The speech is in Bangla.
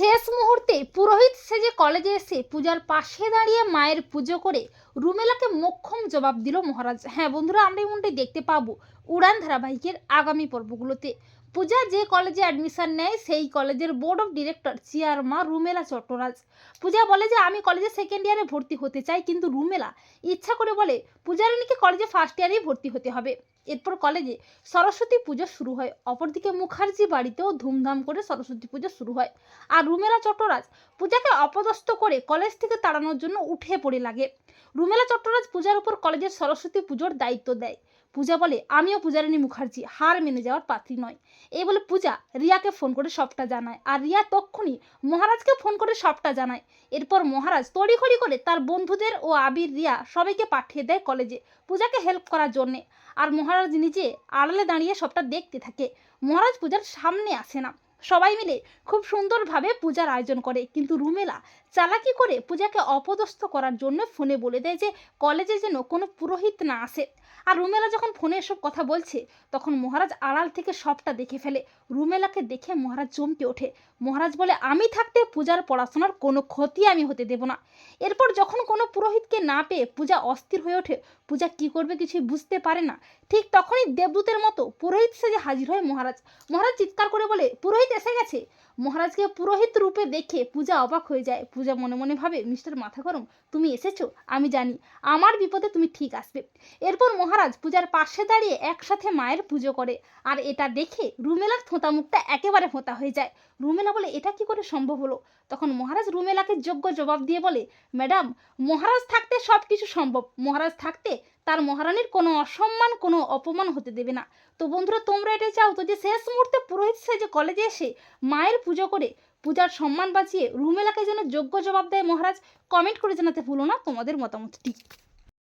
শেষ মুহূর্তে পুরোহিত সেজে কলেজে এসে পূজার পাশে দাঁড়িয়ে মায়ের পুজো করে রুমেলাকে মোক্ষম জবাব দিল মহারাজ। হ্যাঁ বন্ধুরা, আমরা এমনটাই দেখতে পাবো উড়ান ধারাবাহিকের আগামী পর্বগুলোতে। পূজা যে কলেজে অ্যাডমিশন নেয়, সেই কলেজের board of director chairman Rumela Chattaraj. Puja বলে যে, আমি কলেজে সেকেন্ড ইয়ারে ভর্তি হতে চাই, কিন্তু রুমেলা ইচ্ছা করে বলে, পূজারিনীকে কলেজে ফার্স্ট ইয়ারেই ভর্তি হতে হবে। এরপর কলেজে সরস্বতী পুজো শুরু হয়। অপরদিকে মুখার্জি বাড়িতেও ধুমধাম করে সরস্বতী পুজো শুরু হয়। আর রুমেলা চট্টরাজ পূজাকে অপদস্থ করে কলেজ থেকে তাড়ানোর জন্য উঠে পড়ে লাগে। রুমেলা চট্টরাজ পূজার উপর কলেজের সরস্বতী পুজোর দায়িত্ব দেয়। পূজা বলে, আমিও পূজারিনী মুখার্জি, হার মেনে যাওয়ার পাত্রী নয়। এই বলে পূজা রিয়াকে ফোন করে সবটা জানায় আর রিয়া তক্ষুনি মহারাজকে ফোন করে সবটা জানায়। এরপর মহারাজ তড়িঘড়ি করে তার বন্ধুদের ও আবির রিয়া সবাইকে পাঠিয়ে দেয় কলেজে পূজাকে হেল্প করার জন্যে আর মহারাজ নিজে আড়ালে দাঁড়িয়ে সবটা দেখতে থাকে। মহারাজ পূজার সামনে আসে না। সবাই মিলে খুব সুন্দরভাবে পূজার আয়োজন করে, কিন্তু রুমেলা চালাকি করে পূজাকে অপদস্থ করার জন্য ফোনে বলে দেয় যে কলেজে যেন কোনো পুরোহিত না আসে। আর রুমেলা যখন ফোনে এসব কথা বলছে, তখন মহারাজ আড়াল থেকে সবটা দেখে ফেলে। রুমেলাকে দেখে মহারাজ চমকে ওঠে। মহারাজ বলে, আমি থাকতে পূজার পড়াশোনার কোনো ক্ষতি আমি হতে দেব না। এরপর যখন কোনো পুরোহিতকে না পেয়ে পূজা অস্থির হয়ে ওঠে, পূজা কি করবে কিছুই বুঝতে পারে না। ঠিক তখনই দেবদূতের মতো পুরোহিত সেজে হাজির হয় মহারাজ। মহারাজ চিৎকার করে বলে, পুরোহিত এসে গেছে? মহারাজকে পুরোহিত রূপে দেখে পূজা অবাক হয়ে যায়। পূজা মনে মনে ভাবে, মিস্টার মাথা গরম, তুমি এসেছ? আমি জানি, আমার বিপদে তুমি ঠিক আসবে। এরপর মহারাজ পূজার পাশে দাঁড়িয়ে একসাথে মায়ের পুজো করে, আর এটা দেখে রুমেলার থোঁতা মুখটা একেবারে ফোঁতা হয়ে যায়। রুমেলা বলে, এটা কি করে সম্ভব হলো? তখন মহারাজ রুমেলাকে যোগ্য জবাব দিয়ে বলে, ম্যাডাম, মহারাজ থাকতে সব কিছু সম্ভব। মহারাজ থাকতে তার মহারানীর কোনো অসম্মান, কোনো অপমান হতে দেবে না। তো বন্ধুরা, তোমরা এটা চাও তো যে শেষ মুহূর্তে পুরোহিত সেজে কলেজে এসে মায়ের পুজো করে পূজার সম্মান বাঁচিয়ে রুমেলাকে যেন যোগ্য জবাব দেয় মহারাজ কমেন্ট করে জানাতে ভুলো না তোমাদের মতামতটি।